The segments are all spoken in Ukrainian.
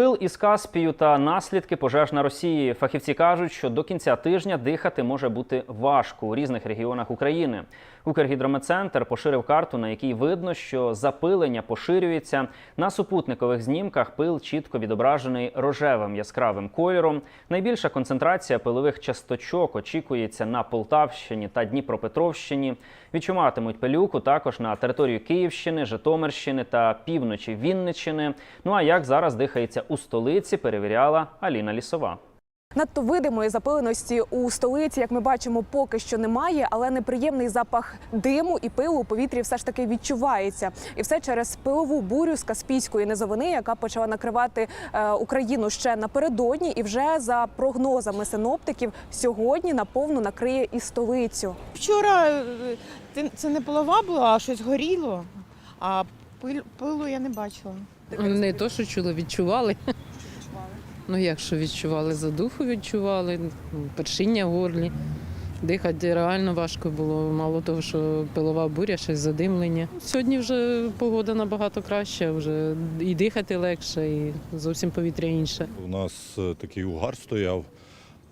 Пил із Каспію та наслідки пожеж на Росії. Фахівці кажуть, що до кінця тижня дихати може бути важко у різних регіонах України. Укргідрометцентр поширив карту, на якій видно, що запилення поширюється. На супутникових знімках пил чітко відображений рожевим яскравим кольором. Найбільша концентрація пилових часточок очікується на Полтавщині та Дніпропетровщині. Відчуватимуть пилюку також на території Київщини, Житомирщини та півночі Вінниччини. Ну а як зараз дихається у столиці, перевіряла Аліна Лісова. Надто видимої запиленості у столиці, як ми бачимо, поки що немає, але неприємний запах диму і пилу у повітрі все ж таки відчувається. І все через пилову бурю з Каспійської низовини, яка почала накривати е, Україну ще напередодні, і вже за прогнозами синоптиків сьогодні наповну накриє і столицю. Вчора е, це- це не полова була, а щось горіло, а пил- пилу я не бачила. Не то, що чули, відчували. Ну як що відчували? Задуху відчували, ну, першиння в горлі. Дихати реально важко було. Мало того, що пилова буря, ще й задимлення. Сьогодні вже погода набагато краща, вже і дихати легше, і зовсім повітря інше. У нас е, такий угар стояв,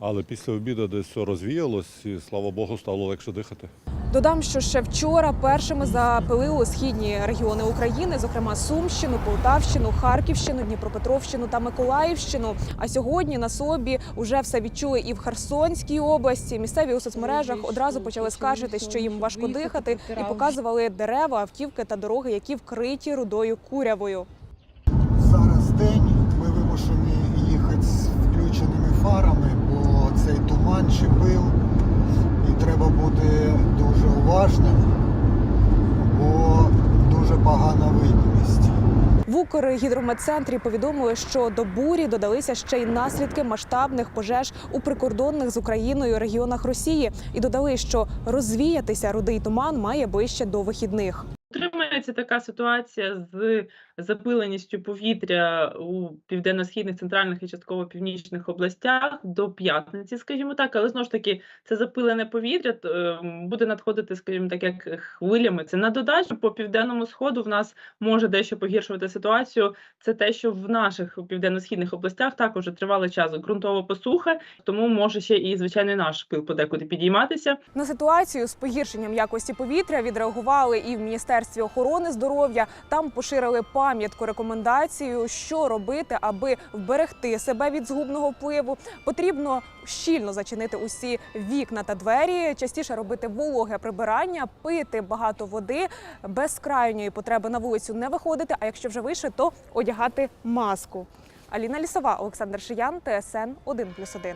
але після обіду десь все розвіялось і слава Богу, стало легше дихати. Додам, що ще вчора першими запилили східні регіони України, зокрема Сумщину, Полтавщину, Харківщину, Дніпропетровщину та Миколаївщину. А сьогодні на собі вже все відчули і в Херсонській області. Місцеві у соцмережах одразу почали скаржити, що їм важко дихати, і показували дерева, автівки та дороги, які вкриті рудою курявою. Зараз день, ми вимушені їхати з включеними фарами, туман чи пил, і треба бути дуже уважним, бо дуже погана видимість. В Укргідрометцентрі повідомили, що до бурі додалися ще й наслідки масштабних пожеж у прикордонних з Україною регіонах Росії, і додали, що розвіятися рудий туман має ближче до вихідних. Утримується така ситуація з запиленістю повітря у південно-східних, центральних і частково північних областях до п'ятниці, скажімо так, але знову ж таки це запилене повітря ем, буде надходити, скажімо так, як хвилями. Це на додачу по південному сходу в нас може дещо погіршувати ситуацію. Це те, що в наших південно-східних областях також тривалий час ґрунтова посуха, тому може ще і звичайний наш пил подекуди підійматися. На ситуацію з погіршенням якості повітря відреагували і в міністерстві охорони здоров'я. Там поширили пам'ятку рекомендацію, що робити, аби вберегти себе від згубного впливу. Потрібно щільно зачинити усі вікна та двері, частіше робити вологе прибирання, пити багато води, без крайньої потреби на вулицю не виходити. А якщо вже вийшли, то одягати маску. Аліна Лісова, Олександр Шиян, ТСН 1+,1.